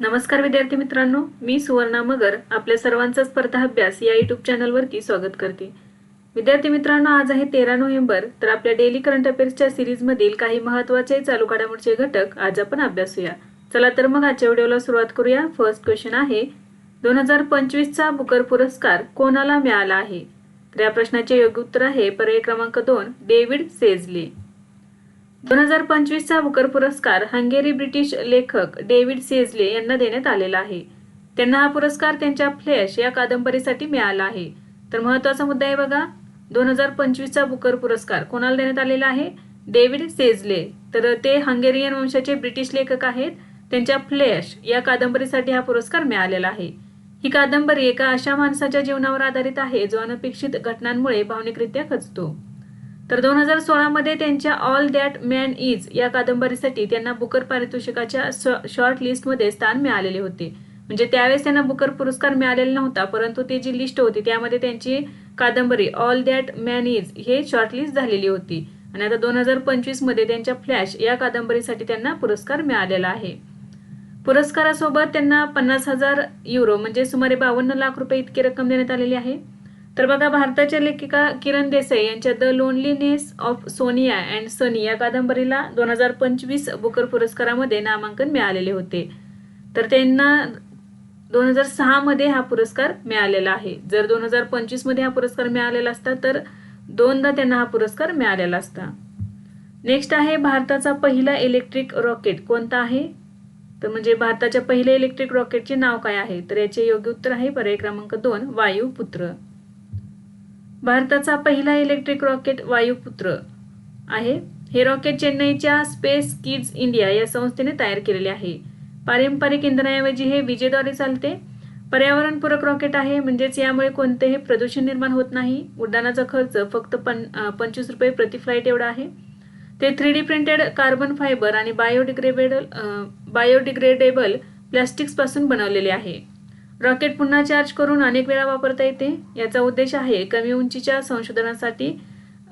नमस्कार विद्यार्थी मित्रांनो मी सुवर्णा मगर आपल्या सर्वांचा स्पर्धा अभ्यास या युट्यूब चॅनलवरती स्वागत करते. विद्यार्थी मित्रांनो आज आहे तेरा नोव्हेंबर तर आपल्या डेली करंट अफेअर्सच्या सिरीजमधील काही महत्त्वाचे चालू घडामोडचे घटक आज आपण अभ्यासूया चला तर मग आजच्या व्हिडिओला सुरुवात करूया. फर्स्ट क्वेश्चन आहे दोन हजार पंचवीसचा बुकर पुरस्कार कोणाला मिळाला आहे? तर या प्रश्नाचे योग्य उत्तर आहे पर्याय क्रमांक दोन डेव्हिड सेझले. दोन हजार पंचवीसचा बुकर पुरस्कार हंगेरी ब्रिटिश लेखक डेव्हिड सेझले यांना देण्यात आलेला आहे. त्यांना हा पुरस्कार त्यांच्या फ्लॅश या कादंबरीसाठी मिळाला आहे. तर महत्त्वाचा मुद्दा आहे बघा दोन हजार पंचवीसचा बुकर पुरस्कार कोणाला देण्यात आलेला आहे? David Szalay. तर ते हंगेरियन वंशाचे ब्रिटिश लेखक आहेत. त्यांच्या फ्लॅश या कादंबरीसाठी हा पुरस्कार मिळालेला आहे. ही कादंबरी एका अशा माणसाच्या जीवनावर आधारित आहे जो अनपेक्षित घटनांमुळे भावनिकरित्या खचतो. तर दोन हजार सोळामध्ये त्यांच्या ऑल दॅट मॅन इज या कादंबरीसाठी त्यांना बुकर पारितोषिकाच्या शॉर्ट लिस्टमध्ये स्थान मिळालेले होते. म्हणजे त्यावेळेस त्यांना बुकर पुरस्कार मिळालेला नव्हता परंतु ती जी लिस्ट होती त्यामध्ये त्यांची कादंबरी ऑल दॅट मॅन इज हे शॉर्टलिस्ट झालेली होती. आणि आता दोन हजार पंचवीसमध्ये त्यांच्या फ्लॅश या कादंबरीसाठी त्यांना पुरस्कार मिळालेला आहे. पुरस्कारासोबत त्यांना पन्नास हजार युरो म्हणजे सुमारे बावन्न लाख रुपये इतकी रक्कम देण्यात आलेली आहे. तर बघा भारताच्या लेखिका किरण देसाई यांच्या the loneliness of Sonia and Sunny या कादंबरीला दोन हजार पंचवीस बुकर पुरस्कारामध्ये नामांकन मिळालेले होते. तर त्यांना दोन हजार सहामध्ये हा पुरस्कार मिळालेला आहे. जर दोन हजार पंचवीसमध्ये हा पुरस्कार मिळालेला असता तर दोनदा त्यांना हा पुरस्कार मिळालेला असता. नेक्स्ट आहे भारताचा पहिला इलेक्ट्रिक रॉकेट कोणता आहे? तर म्हणजे भारताच्या पहिल्या इलेक्ट्रिक रॉकेटचे नाव काय आहे? तर याचे योग्य उत्तर आहे पर्याय क्रमांक दोन वायुपुत्र. भारताचा पहिला इलेक्ट्रिक रॉकेट वायुपुत्र आहे. हे रॉकेट चेन्नईच्या स्पेस किड्स इंडिया या संस्थेने तयार केलेले आहे. पारंपरिक इंधनाऐवजी हे विजेद्वारे चालते. पर्यावरणपूरक रॉकेट आहे. म्हणजेच यामुळे कोणतेही प्रदूषण निर्माण होत नाही. उड्डाणाचा खर्च फक्त पं पंचवीस रुपये प्रति फ्लाईट एवढा आहे. ते three D printed carbon fibre आणि बायोडिग्रेडेबल बायोडिग्रेडेबल प्लॅस्टिक्सपासून बनवलेले आहे. रॉकेट पुन्हा चार्ज करून अनेक वेळा वापरता येते. याचा उद्देश आहे कमी उंचीच्या संशोधनासाठी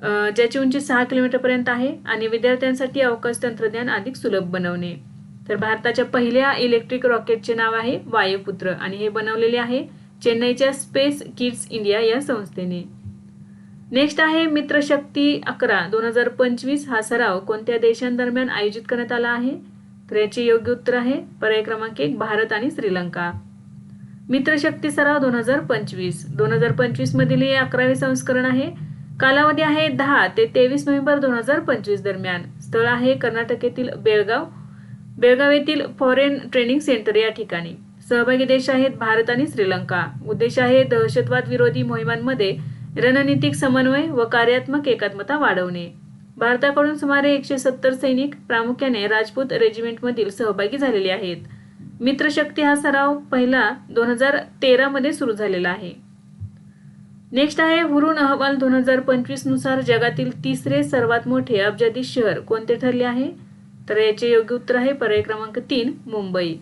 ज्याची उंची सहा किलोमीटरपर्यंत आहे आणि विद्यार्थ्यांसाठी अवकाश तंत्रज्ञान अधिक सुलभ बनवणे. तर भारताच्या पहिल्या इलेक्ट्रिक रॉकेटचे नाव आहे वायुपुत्र आणि हे बनवलेले आहे चेन्नईच्या स्पेस किड्स इंडिया या संस्थेने. नेक्स्ट आहे मित्रशक्ती अकरा. दोन हजार पंचवीस हा सराव कोणत्या देशांदरम्यान आयोजित करण्यात आला आहे? तर याचे योग्य उत्तर आहे पर्याय क्रमांक एक भारत आणि श्रीलंका. मित्रशक्ती सराव दोन हजार पंचवीस. दोन हजार पंचवीस मधील हे अकरावे संस्करण आहे. कालावधी आहे दहा ते तेवीस नोव्हेंबर दोन हजार पंचवीस दरम्यान. स्थळ आहे कर्नाटक येथील बेळगाव. बेळगाव येथील फॉरेन ट्रेनिंग सेंटर या ठिकाणी. सहभागी देश आहेत भारत आणि श्रीलंका. उद्देश आहे दहशतवाद विरोधी मोहिमांमध्ये रणनीतिक समन्वय व कार्यात्मक एकात्मता वाढवणे. भारताकडून सुमारे एकशे सत्तर सैनिक प्रामुख्याने राजपूत रेजिमेंटमधील सहभागी झालेले आहेत. मित्रशक्ती हा सराव पहिला दोन हजार तेरामध्ये सुरू झालेला आहे. नेक्स्ट आहे हुरून अहवाल दोन हजार पंचवीसनुसार जगातील तिसरे सर्वात मोठे अब्जादी शहर कोणते ठरले आहे? तर याचे योग्य उत्तर आहे पर्याय क्रमांक तीन मुंबई.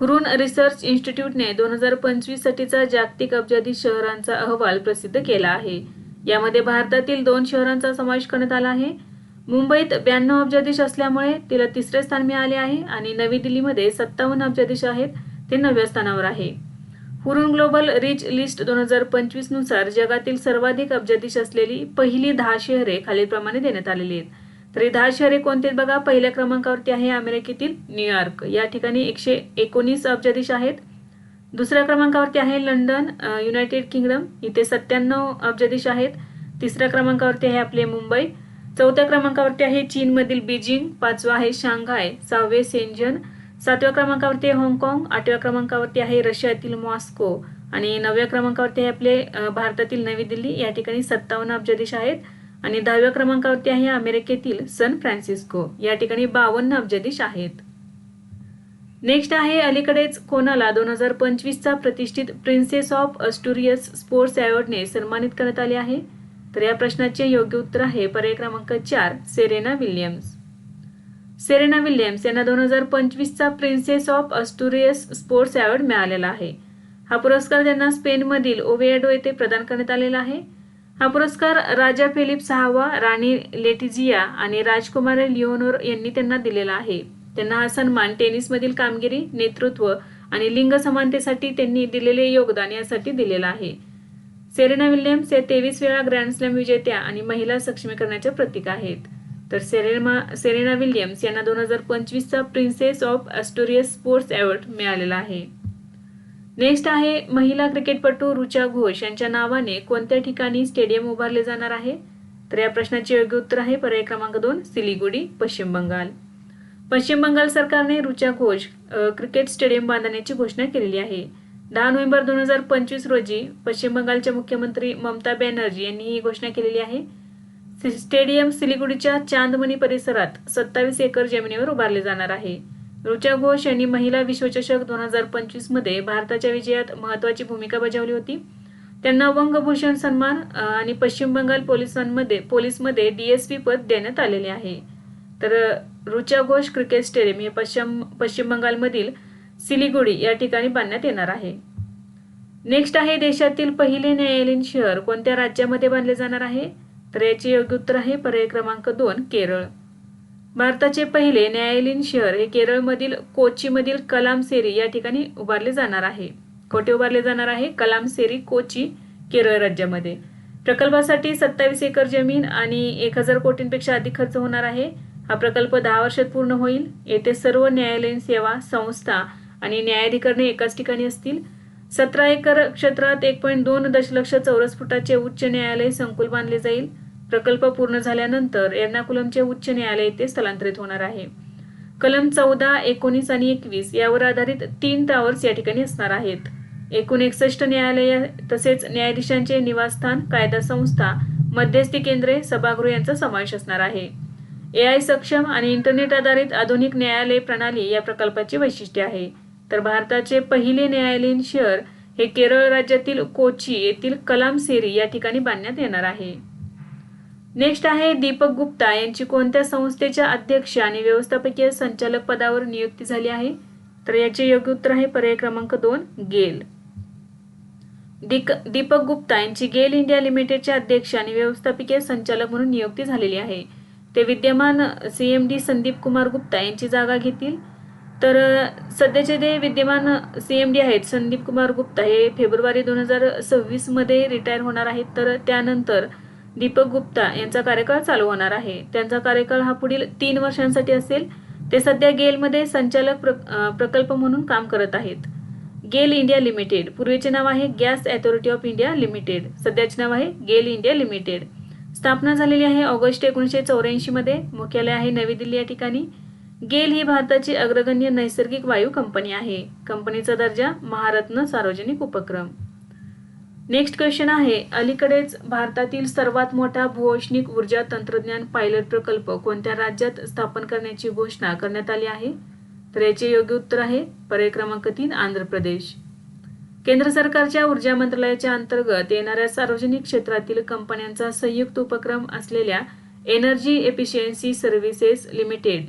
हुरून रिसर्च इन्स्टिट्यूटने दोन हजार पंचवीस साठीचा जागतिक अब्जादी शहरांचा अहवाल प्रसिद्ध केला आहे. यामध्ये भारतातील दोन शहरांचा समावेश करण्यात आला आहे. मुंबईत ब्याण्णव अब्जाधीश असल्यामुळे तिला तिसरे स्थान मिळाले आहे आणि नवी दिल्लीमध्ये सत्तावन्न अब्जाधीश आहेत ते नवव्या स्थानावर आहे. हुरून ग्लोबल रिच लिस्ट दोन हजार पंचवीसनुसार जगातील सर्वाधिक अब्जाधीश असलेली पहिली दहा शहरे खालीलप्रमाणे देण्यात आलेली आहेत. तर ही दहा शहरे कोणती बघा? पहिल्या क्रमांकावरती आहे अमेरिकेतील न्यूयॉर्क या ठिकाणी एकशे एकोणीस अब्जाधीश आहेत. दुसऱ्या क्रमांकावरती आहे लंडन युनायटेड किंगडम. इथे सत्त्याण्णव अब्जाधीश आहेत. तिसऱ्या क्रमांकावरती आहे आपले मुंबई. चौथ्या क्रमांकावरती आहे चीनमधील बीजिंग पाचवा आहे शांघाय सहावे सेंजन सातव्या क्रमांकावरती आहे हाँगकाँग आठव्या क्रमांकावरती आहे रशियातील मॉस्को आणि नवव्या क्रमांकावरती आहे आपले भारतातील नवी दिल्ली. या ठिकाणी सत्तावन्न अब्जाधीश आहेत आणि दहाव्या क्रमांकावरती आहे अमेरिकेतील सन फ्रान्सिस्को. या ठिकाणी बावन्न अब्जाधीश आहेत. नेक्स्ट आहे अलीकडेच कोणाला दोन हजार पंचवीसचा प्रतिष्ठित प्रिन्सेस ऑफ अस्टुरियस स्पोर्ट्स अवॉर्डने सन्मानित करण्यात आले आहे? तर या प्रश्नाचे योग्य उत्तर आहे पर्याय क्रमांक चार सेरेना विल्यम्स सेरेना विल्यम्स यांना दोन हजार पंचवीसचा princess of Asturias sports award मिळालेला आहे. हा पुरस्कार त्यांना स्पेनमधील ओवेडो येथे प्रदान करण्यात आलेला आहे. हा पुरस्कार राजा फिलिप सहावा राणी लेटिझिया आणि राजकुमार लिओनोर यांनी त्यांना दिलेला आहे. त्यांना हा सन्मान टेनिसमधील कामगिरी नेतृत्व आणि लिंग समानतेसाठी त्यांनी दिलेले योगदान यासाठी दिलेला आहे. सेरेना विल्यम्स या तेवीस वेळा ग्रँड स्लॅम विजेत्या आणि महिला सक्षमीकरणाच्या प्रतीक आहेत. तर सेरेना सेरेना विल्यम्स यांना दोन हजार पंचवीसचा princess of Asturias sports award मिळालेला आहे. नेक्स्ट आहे महिला क्रिकेटपटू रुचा घोष. यांच्या नावाने कोणत्या ठिकाणी स्टेडियम उभारले जाणार आहे? तर या प्रश्नाचे योग्य उत्तर आहे पर्याय क्रमांक दोन सिलिगुडी पश्चिम बंगाल. पश्चिम बंगाल सरकारने रुचा घोष क्रिकेट स्टेडियम बांधण्याची घोषणा केलेली आहे. दहा नोव्हेंबर दोन हजार पंचवीस रोजी पश्चिम बंगालच्या मुख्यमंत्री ममता बॅनर्जी यांनी ही घोषणा केलेली आहे. स्टेडियम सिलिगुडीच्या चांदमणी परिसरात सत्तावीस एकर जमिनीवर उभारले जाणार आहे. रुचा घोष यांनी महिला विश्वचषक दोन हजार पंचवीसमध्ये भारताच्या विजयात महत्वाची भूमिका बजावली होती. त्यांना वंगभूषण सन्मान आणि पश्चिम बंगाल पोलिसांमध्ये पोलीसमध्ये डीएसपी पद देण्यात आलेले आहे. तर ऋचा रुचा घोष क्रिकेट स्टेडियम हे पश्चिम पश्चिम बंगालमधील सिलिगुडी या ठिकाणी बांधण्यात येणार आहे. नेक्स्ट आहे देशातील पहिले न्यायालयीन शहर कोणत्या राज्यामध्ये बांधले जाणार आहे? तर याचे योग्य उत्तर आहे पर्याय क्रमांक दोन केरळ. भारताचे पहिले न्यायालयीन शहर हे केरळमधील कोचीमधील कलाम सेरी या ठिकाणी उभारले जाणार आहे. कोठे उभारले जाणार आहे? कलाम सेरी कोची केरळ राज्यामध्ये. प्रकल्पासाठी सत्तावीस एकर जमीन आणि एक हजार कोटींपेक्षा अधिक खर्च होणार आहे. हा प्रकल्प दहा वर्षात पूर्ण होईल. येथे सर्व न्यायालयीन सेवा संस्था आणि न्यायाधिकरणे एकाच ठिकाणी असतील. सतरा एकर क्षेत्रात एक पॉईंट दोन दशलक्ष चौरस फुटाचे उच्च न्यायालय संकुल बांधले जाईल. प्रकल्प पूर्ण झाल्यानंतर एर्नाकुलमचे उच्च न्यायालय येथे स्थलांतरित होणार आहे. कलम चौदा एकोणीस आणि एकवीस यावर आधारित तीन टावर्स या ठिकाणी असणार आहेत. एकूण एकसष्ट न्यायालय तसेच न्यायाधीशांचे निवासस्थान कायदा संस्था मध्यस्थी केंद्रे सभागृह यांचा समावेश असणार आहे. ए आय सक्षम आणि इंटरनेट आधारित आधुनिक न्यायालय प्रणाली या प्रकल्पाची वैशिष्ट्य आहे. तर भारताचे पहिले न्यायालयीन शहर हे केरळ राज्यातील कोची येथील कलाम सेरी या ठिकाणी बांधण्यात येणार आहे. नेक्स्ट आहे दीपक गुप्ता. यांची कोणत्या संस्थेच्या अध्यक्ष आणि व्यवस्थापकीय संचालक पदावर नियुक्ती झाली आहे? तर याचे योग्य उत्तर आहे पर्याय क्रमांक दोन गेल. दिक दीपक गुप्ता यांची गेल इंडिया लिमिटेडचे अध्यक्ष आणि व्यवस्थापकीय संचालक म्हणून नियुक्ती झालेली आहे. ते विद्यमान सीएमडी संदीप कुमार गुप्ता यांची जागा घेतील. तर सध्याचे जे विद्यमान सी एम डी आहेत संदीप कुमार गुप्ता हे फेब्रुवारी दोन हजार सव्वीसमध्ये रिटायर होणार आहेत. तर त्यानंतर दीपक गुप्ता यांचा कार्यकाळ चालू होणार आहे. त्यांचा कार्यकाळ हा पुढील तीन वर्षांसाठी असेल. ते सध्या गेलमध्ये संचालक प्र प्रकल्प म्हणून काम करत आहेत. गेल इंडिया लिमिटेड पूर्वीचे नाव आहे gas authority of India limited सध्याचे नाव आहे गेल इंडिया लिमिटेड. स्थापना झालेली आहे ऑगस्ट एकोणीसशे चौऱ्याऐंशीमध्ये मुख्यालय आहे नवी दिल्ली या ठिकाणी. गेल ही भारताची अग्रगण्य नैसर्गिक वायू कंपनी आहे. कंपनीचा दर्जा महारत्न सार्वजनिक उपक्रम. नेक्स्ट क्वेश्चन आहे अलीकडेच भारतातील सर्वात मोठा भूऔष्णिक ऊर्जा तंत्रज्ञान पायलट प्रकल्प कोणत्या राज्यात स्थापन करण्याची घोषणा करण्यात आली आहे? तर याचे योग्य उत्तर आहे पर्याय क्रमांक तीन आंध्र प्रदेश. केंद्र सरकारच्या ऊर्जा मंत्रालयाच्या अंतर्गत येणाऱ्या सार्वजनिक क्षेत्रातील कंपन्यांचा संयुक्त उपक्रम असलेल्या एनर्जी एफिशियन्सी सर्व्हिसेस लिमिटेड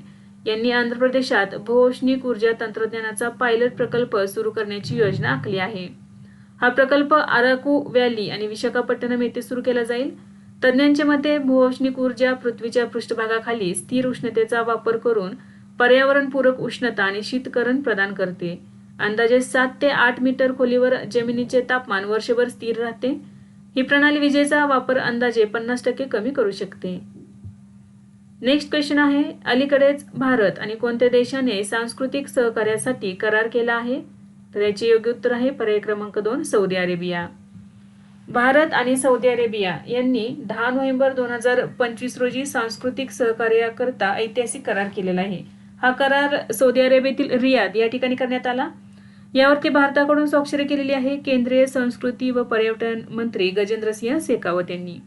यांनी आंध्र प्रदेशात भूऔष्णिक ऊर्जा तंत्रज्ञानाचा पायलट प्रकल्प सुरू करण्याची योजना आखली आहे. हा प्रकल्प आराकू व्हॅली आणि विशाखापट्टणम येथे सुरू केला जाईल. तज्ज्ञांच्या मते भूऔष्णिक ऊर्जा पृथ्वीच्या पृष्ठभागाखाली स्थिर उष्णतेचा वापर करून पर्यावरणपूरक उष्णता आणि शीतकरण प्रदान करते. अंदाजे सात ते आठ मीटर खोलीवर जमिनीचे तापमान वर्षभर स्थिर राहते. ही प्रणाली विजेचा वापर अंदाजे पन्नास टक्के कमी करू शकते. नेक्स्ट क्वेश्चन आहे अलीकडेच भारत आणि कोणत्या देशाने सांस्कृतिक सहकार्यासाठी करार केला आहे? तर याचे योग्य उत्तर आहे पर्याय क्रमांक दोन सौदी अरेबिया. भारत आणि सौदी अरेबिया यांनी दहा नोव्हेंबर दोन हजार पंचवीस रोजी सांस्कृतिक सहकार्याकरता ऐतिहासिक करार केलेला आहे. हा करार सौदी अरेबियातील रियाद या ठिकाणी करण्यात आला. यावरती भारताकडून स्वाक्षरी केलेली आहे केंद्रीय संस्कृती व पर्यटन मंत्री गजेंद्र सिंह शेखावत यांनी.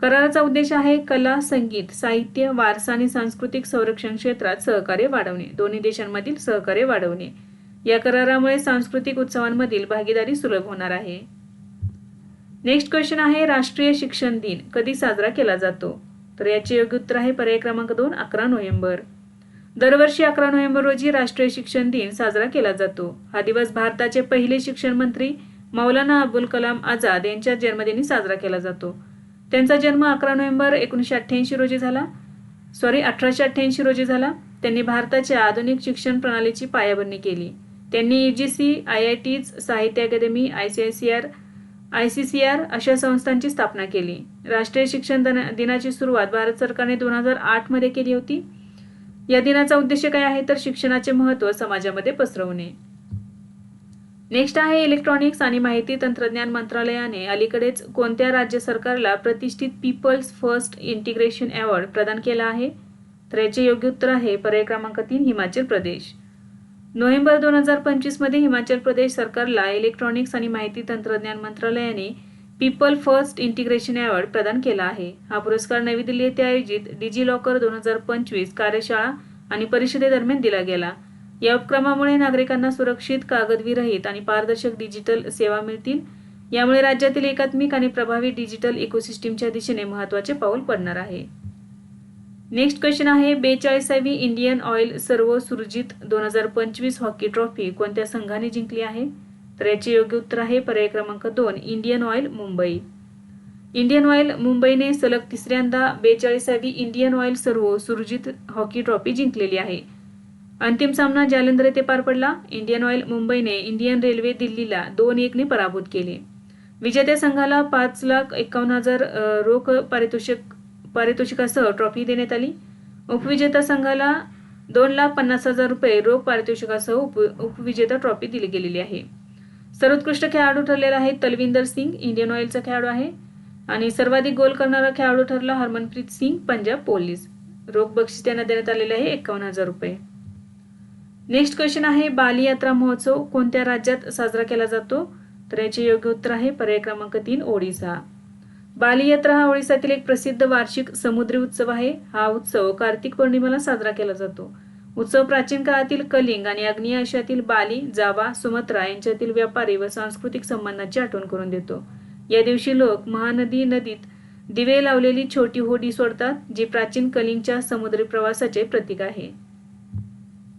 कराराचा उद्देश आहे कला संगीत साहित्य वारसा आणि सांस्कृतिक संरक्षण क्षेत्रात सहकार्य वाढवणे. दोन्ही देशांमधील सहकार्य वाढवणे. या करारामुळे सांस्कृतिक उत्सवांमधील भागीदारी सुलभ होणार आहे. नेक्स्ट क्वेश्चन आहे राष्ट्रीय शिक्षण दिन कधी साजरा केला जातो? तर याचे योग्य उत्तर आहे पर्याय क्रमांक दोन अकरा नोव्हेंबर. दरवर्षी अकरा नोव्हेंबर रोजी राष्ट्रीय शिक्षण दिन साजरा केला जातो. हा दिवस भारताचे पहिले शिक्षण मंत्री मौलाना अबुल कलाम आझाद यांच्या जन्मदिनी साजरा केला जातो. त्यांचा जन्म अकरा नोव्हेंबर एकोणीसशे अठ्ठ्याऐंशी रोजी झाला. सॉरी अठराशे अठ्ठ्याऐंशी रोजी झाला. त्यांनी भारताच्या आधुनिक शिक्षण प्रणालीची पायाभरणी केली. त्यांनी U G C I I Ts Sahitya Akademi I C I C R I C C R अशा संस्थांची स्थापना केली. राष्ट्रीय शिक्षण दिनाची सुरुवात भारत सरकारने दोन हजार आठमध्ये केली होती. या दिनाचा उद्देश काय आहे? तर शिक्षणाचे महत्त्व समाजामध्ये पसरवणे. नेक्स्ट आहे इलेक्ट्रॉनिक्स आणि माहिती तंत्रज्ञान मंत्रालयाने अलीकडेच कोणत्या राज्य सरकारला प्रतिष्ठित पीपल्स फर्स्ट इंटिग्रेशन अवॉर्ड प्रदान केला आहे? तर याचे योग्य उत्तर आहे पर्याय क्रमांक तीन हिमाचल प्रदेश. नोव्हेंबर दोन हजार पंचवीसमध्ये हिमाचल प्रदेश सरकारला इलेक्ट्रॉनिक्स आणि माहिती तंत्रज्ञान मंत्रालयाने पीपल फर्स्ट इंटिग्रेशन अवॉर्ड प्रदान केला आहे. हा पुरस्कार नवी दिल्ली येथे आयोजित डिजी लॉकर दोन हजार पंचवीस कार्यशाळा आणि परिषदेदरम्यान दिला गेला. या उपक्रमामुळे नागरिकांना सुरक्षित कागदविरहित आणि पारदर्शक डिजिटल सेवा मिळतील. यामुळे राज्यातील एकात्मिक आणि प्रभावी डिजिटल इकोसिस्टीमच्या दिशेने महत्त्वाचे पाऊल पडणार आहे. नेक्स्ट क्वेश्चन आहे बेचाळीसावी इंडियन ऑइल सर्व सुरजित दोन हजार पंचवीस हॉकी ट्रॉफी कोणत्या संघाने जिंकली आहे? तर याचे योग्य उत्तर आहे पर्याय क्रमांक दोन Indian oil Mumbai. Indian oil मुंबईने सलग तिसऱ्यांदा बेचाळीसावी इंडियन ऑइल सर्व सुरजित हॉकी ट्रॉफी जिंकलेली आहे. अंतिम सामना जालंधर येथे पार पडला. इंडियन ऑइल मुंबईने इंडियन रेल्वे दिल्लीला दोन एकने पराभूत केले. विजेत्या संघाला पाच लाख एकावन्न हजार रोख पारितोषिक पारितोषिकासह ट्रॉफी देण्यात आली. उपविजेता संघाला दोन लाख पन्नास हजार रुपये रोख पारितोषिकासह उप उपविजेता ट्रॉफी दिली गेलेली आहे. सर्वोत्कृष्ट खेळाडू ठरलेला आहे तलविंदर सिंग इंडियन ऑइलचा खेळाडू आहे. आणि सर्वाधिक गोल करणारा खेळाडू ठरला हरमनप्रीत सिंग पंजाब पोलीस. रोख बक्षीस त्यांना देण्यात आलेले आहे एकावन्न हजार रुपये. नेक्स्ट क्वेश्चन आहे बाली यात्रा महोत्सव कोणत्या राज्यात साजरा केला जातो? तर याचे योग्य उत्तर आहे पर्याय क्रमांक तीन ओडिसा. बाली यात्रा हा ओडिसातील एक प्रसिद्ध वार्षिक समुद्री उत्सव आहे. हा उत्सव कार्तिक पौर्णिमेला साजरा केला जातो. उत्सव प्राचीन काळातील कलिंग आणि आग्नेय आशियातील बाली जावा सुमत्रा यांच्यातील व्यापारी व सांस्कृतिक संबंधांची आठवण करून देतो. या दिवशी लोक महानदी नदीत दिवे लावलेली छोटी होडी सोडतात जी प्राचीन कलिंगच्या समुद्री प्रवासाचे प्रतीक आहे.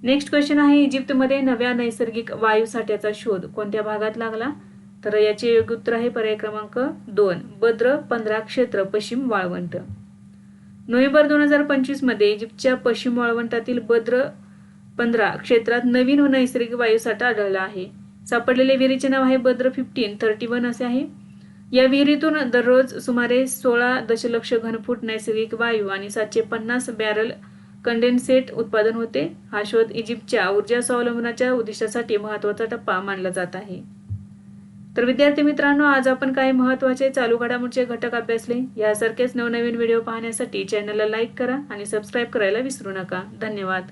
नेक्स्ट क्वेश्चन आहे इजिप्तमध्ये नव्या नैसर्गिक वायू साठ्याचा शोध कोणत्या भागात लागला? तर याचे योग्य उत्तर आहे पर्याय क्रमांक दोन बद्र पंधरा क्षेत्र पश्चिम वाळवंट. नोव्हेंबर दोन हजार पंचवीसमध्ये इजिप्तच्या पश्चिम वाळवंटातील बद्र पंधरा क्षेत्रात नवीन नैसर्गिक नैसर्गिक वायूसाठा आढळला आहे. सापडलेले विहिरीचे नाव आहे बद्र फिफ्टीन थर्टी वन असे आहे. या विहिरीतून दररोज सुमारे सोळा दशलक्ष घनफूट नैसर्गिक वायू आणि सातशे पन्नास बॅरल कंडेन्सेट उत्पादन होते. हा शोध इजिप्तच्या ऊर्जा स्वावलंबनाच्या उद्दिष्टासाठी महत्त्वाचा टप्पा मानला जात आहे. तर विद्यार्थी मित्रांनो आज आपण काही महत्त्वाचे चालू घडामोडीचे घटक अभ्यासले. यासारखेच नवनवीन व्हिडिओ पाहण्यासाठी चॅनलला लाईक करा आणि सबस्क्राईब करायला विसरू नका. धन्यवाद.